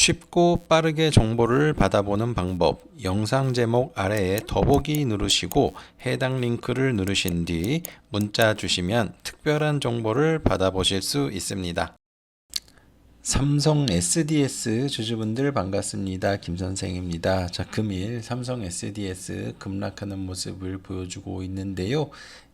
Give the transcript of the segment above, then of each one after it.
쉽고 빠르게 정보를 받아보는 방법 영상 제목 아래에 더보기 누르시고 해당 링크를 누르신 뒤 문자 주시면 특별한 정보를 받아보실 수 있습니다. 삼성 SDS 주주분들 반갑습니다. 김 선생입니다. 자, 금일 삼성 SDS 급락하는 모습을 보여주고 있는데요.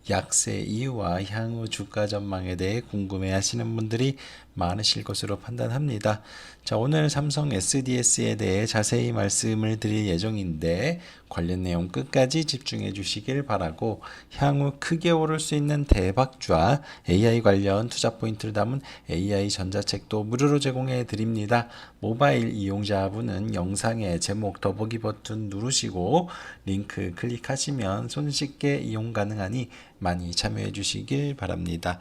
약세 이유와 향후 주가 전망에 대해 궁금해 하시는 분들이 많으실 것으로 판단합니다. 자, 오늘 삼성 SDS에 대해 자세히 말씀을 드릴 예정인데 관련 내용 끝까지 집중해 주시길 바라고 향후 크게 오를 수 있는 대박주와 AI 관련 투자 포인트를 담은 AI 전자책도 무료로 제공해 드립니다. 모바일 이용자분은 영상의 제목 더보기 버튼 누르시고 링크 클릭하시면 손쉽게 이용 가능하니 많이 참여해 주시길 바랍니다.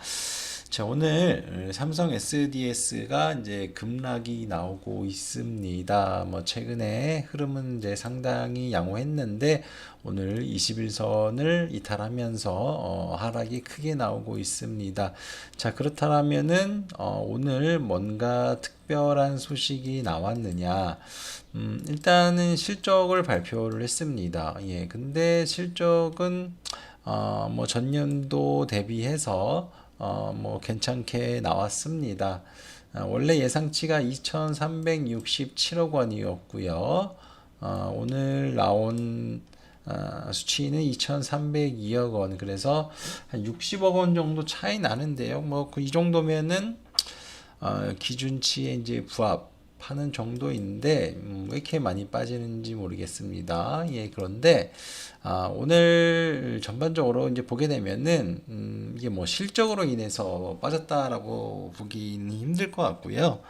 자, 오늘 삼성 SDS가 이제 급락이 나오고 있습니다. 뭐 최근에 흐름은 이제 상당히 양호했는데 오늘 21선을 이탈하면서 어, 하락이 크게 나오고 있습니다. 자, 그렇다면은 어, 오늘 뭔가 특별한 소식이 나왔느냐? 음, 일단은 실적을 발표를 했습니다. 예, 근데 실적은 어, 뭐 전년도 대비해서 어, 뭐 괜찮게 나왔습니다. 아, 원래 예상치가 2,367억 원이었고요. 어, 오늘 나온 어, 수치는 2,302억 원. 그래서 한 60억 원 정도 차이 나는데요. 뭐그이 정도면은 어, 기준치에 이제 부합 하는 정도인데 음, 왜 이렇게 많이 빠지는지 모르겠습니다. 예, 그런데 아, 오늘 전반적으로 이제 보게 되면은 음, 이게 뭐 실적으로 인해서 빠졌다라고 보기는 힘들 것 같고요.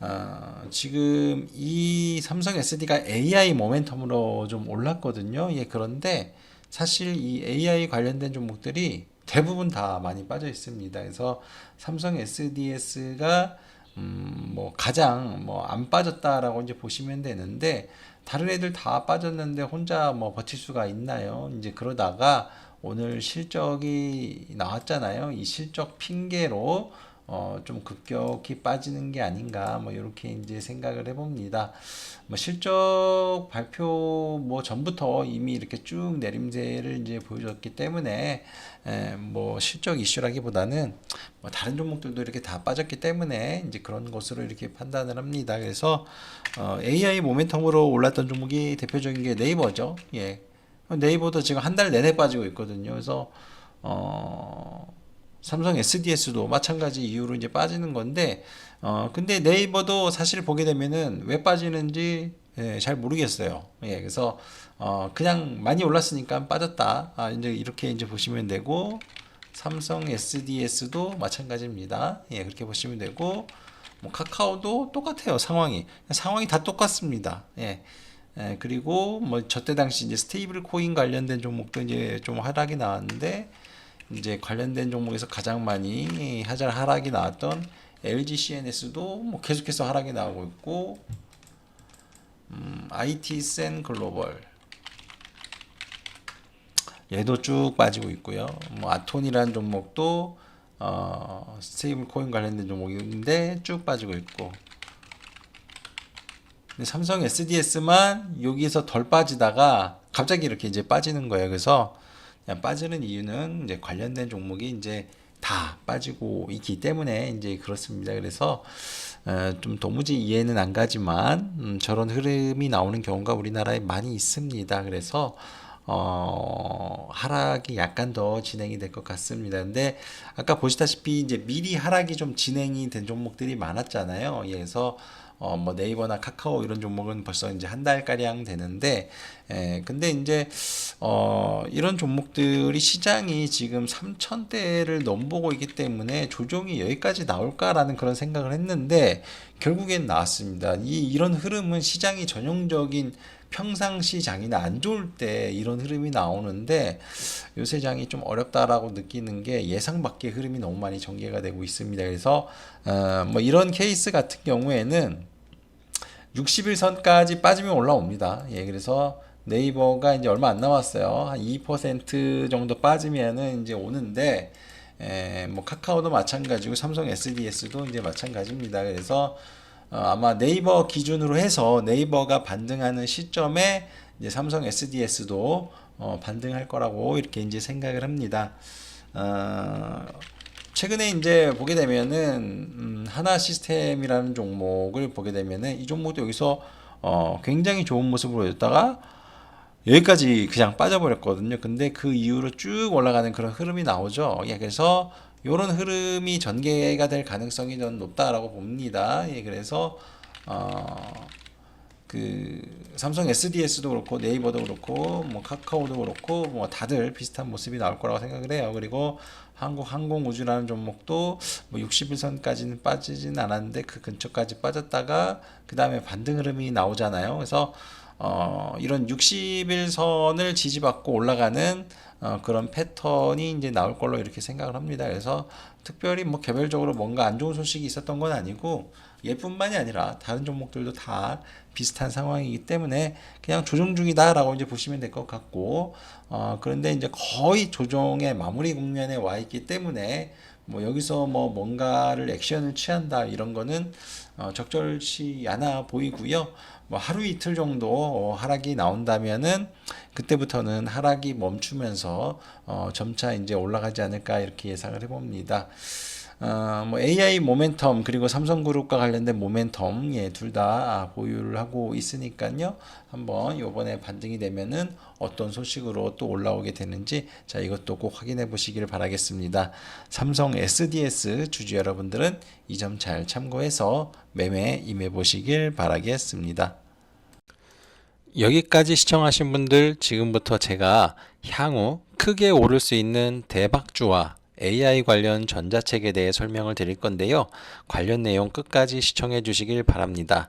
아, 지금 이 삼성 SD가 AI 모멘텀으로 좀 올랐거든요. 예, 그런데 사실 이 AI 관련된 종목들이 대부분 다 많이 빠져 있습니다. 그래서 삼성 SDS가 음, 뭐 가장 뭐 안 빠졌다라고 이제 보시면 되는데 다른 애들 다 빠졌는데 혼자 뭐 버틸 수가 있나요? 이제 그러다가 오늘 실적이 나왔잖아요. 이 실적 핑계로 어, 좀 급격히 빠지는 게 아닌가, 뭐, 이렇게 이제 생각을 해봅니다. 뭐, 실적 발표 뭐 전부터 이미 이렇게 쭉 내림세를 이제 보여줬기 때문에, 에, 뭐, 실적 이슈라기보다는 뭐 다른 종목들도 이렇게 다 빠졌기 때문에 이제 그런 것으로 이렇게 판단을 합니다. 그래서, 어, AI 모멘텀으로 올랐던 종목이 대표적인 게 네이버죠. 예. 네이버도 지금 한 달 내내 빠지고 있거든요. 그래서, 어, 삼성 SDS도 마찬가지 이유로 이제 빠지는 건데, 어, 근데 네이버도 사실 보게 되면은 왜 빠지는지 예, 잘 모르겠어요. 예, 그래서, 어, 그냥 많이 올랐으니까 빠졌다. 아, 이제 이렇게 이제 보시면 되고, 삼성 SDS도 마찬가지입니다. 예, 그렇게 보시면 되고, 뭐 카카오도 똑같아요. 상황이. 상황이 다 똑같습니다. 예. 예, 그리고 뭐 저때 당시 이제 스테이블 코인 관련된 종목도 이제 좀 하락이 나왔는데, 이제 관련된 종목에서 가장 많이 하자 하락이 나왔던 LG CNS도 뭐 계속해서 하락이 나오고 있고 음, IT센 글로벌 얘도 쭉 빠지고 있고요. 뭐 아톤이라는 종목도 어, 스테이블 코인 관련된 종목인데 쭉 빠지고 있고 삼성 SDS만 여기서 덜 빠지다가 갑자기 이렇게 이제 빠지는 거예요. 그래서 빠지는 이유는 이제 관련된 종목이 이제 다 빠지고 있기 때문에 이제 그렇습니다. 그래서 어, 좀 도무지 이해는 안 가지만 음, 저런 흐름이 나오는 경우가 우리나라에 많이 있습니다. 그래서 어, 하락이 약간 더 진행이 될 것 같습니다. 근데 아까 보시다시피 이제 미리 하락이 좀 진행이 된 종목들이 많았잖아요. 예, 그래서 어, 뭐 네이버나 카카오 이런 종목은 벌써 이제 한 달가량 되는데, 에, 근데 이제, 어, 이런 종목들이 시장이 지금 3천대를 넘보고 있기 때문에 조정이 여기까지 나올까라는 그런 생각을 했는데, 결국엔 나왔습니다. 이, 이런 흐름은 시장이 전형적인 평상시 장이나 안 좋을 때 이런 흐름이 나오는데 요새 장이 좀 어렵다라고 느끼는 게 예상 밖의 흐름이 너무 많이 전개가 되고 있습니다. 그래서 어, 뭐 이런 케이스 같은 경우에는 60일 선까지 빠지면 올라옵니다. 예, 그래서 네이버가 이제 얼마 안 남았어요. 한 2% 정도 빠지면은 이제 오는데 에, 뭐 카카오도 마찬가지고 삼성 SDS도 이제 마찬가지입니다. 그래서 어, 아마 네이버 기준으로 해서 네이버가 반등하는 시점에 이제 삼성 SDS도 어, 반등할 거라고 이렇게 이제 생각을 합니다. 어, 최근에 이제 보게 되면은 음, 하나 시스템이라는 종목을 보게 되면은 이 종목도 여기서 어, 굉장히 좋은 모습을 보였다가 여기까지 그냥 빠져버렸거든요. 근데 그 이후로 쭉 올라가는 그런 흐름이 나오죠. 예, 그래서 이런 흐름이 전개가 될 가능성이 좀 높다라고 봅니다. 예, 그래서 어, 그 삼성 SDS도 그렇고 네이버도 그렇고 뭐 카카오도 그렇고 뭐 다들 비슷한 모습이 나올 거라고 생각을 해요. 그리고 한국 항공우주라는 종목도 뭐 60일선까지는 빠지진 않았는데 그 근처까지 빠졌다가 그 다음에 반등 흐름이 나오잖아요. 그래서 어, 이런 60일선을 지지받고 올라가는 어, 그런 패턴이 이제 나올 걸로 이렇게 생각을 합니다. 그래서 특별히 뭐 개별적으로 뭔가 안 좋은 소식이 있었던 건 아니고 얘뿐만이 아니라 다른 종목들도 다 비슷한 상황이기 때문에 그냥 조정 중이다라고 이제 보시면 될 것 같고 어, 그런데 이제 거의 조정의 마무리 국면에 와 있기 때문에 뭐 여기서 뭐 뭔가를 액션을 취한다 이런 거는 어, 적절치 않아 보이고요. 뭐 하루 이틀 정도 어, 하락이 나온다면은 그때부터는 하락이 멈추면서 어, 점차 이제 올라가지 않을까 이렇게 예상을 해봅니다. 어, 뭐 AI 모멘텀 그리고 삼성그룹과 관련된 모멘텀 예, 둘 다 보유를 하고 있으니까요. 한번 요번에 반등이 되면은 어떤 소식으로 또 올라오게 되는지 자 이것도 꼭 확인해 보시길 바라겠습니다. 삼성 SDS 주주 여러분들은 이 점 잘 참고해서 매매 임해 보시길 바라겠습니다. 여기까지 시청하신 분들 지금부터 제가 향후 크게 오를 수 있는 대박주와 AI 관련 전자책에 대해 설명을 드릴 건데요. 관련 내용 끝까지 시청해 주시길 바랍니다.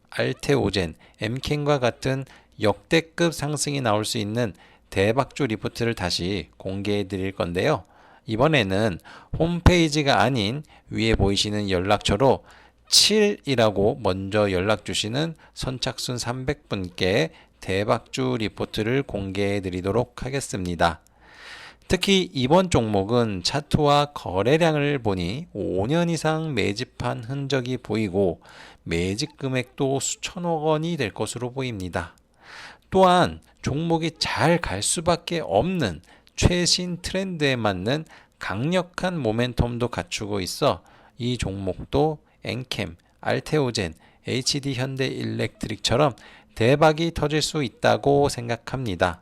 알테오젠, 엠켄과 같은 역대급 상승이 나올 수 있는 대박주 리포트를 다시 공개해 드릴 건데요. 이번에는 홈페이지가 아닌 위에 보이시는 연락처로 7이라고 먼저 연락 주시는 선착순 300분께 대박주 리포트를 공개해 드리도록 하겠습니다. 특히 이번 종목은 차트와 거래량을 보니 5년 이상 매집한 흔적이 보이고 매직 금액도 수천억 원이 될 것으로 보입니다. 또한 종목이 잘 갈 수밖에 없는 최신 트렌드에 맞는 강력한 모멘텀도 갖추고 있어 이 종목도 엔캠, 알테오젠, HD 현대 일렉트릭처럼 대박이 터질 수 있다고 생각합니다.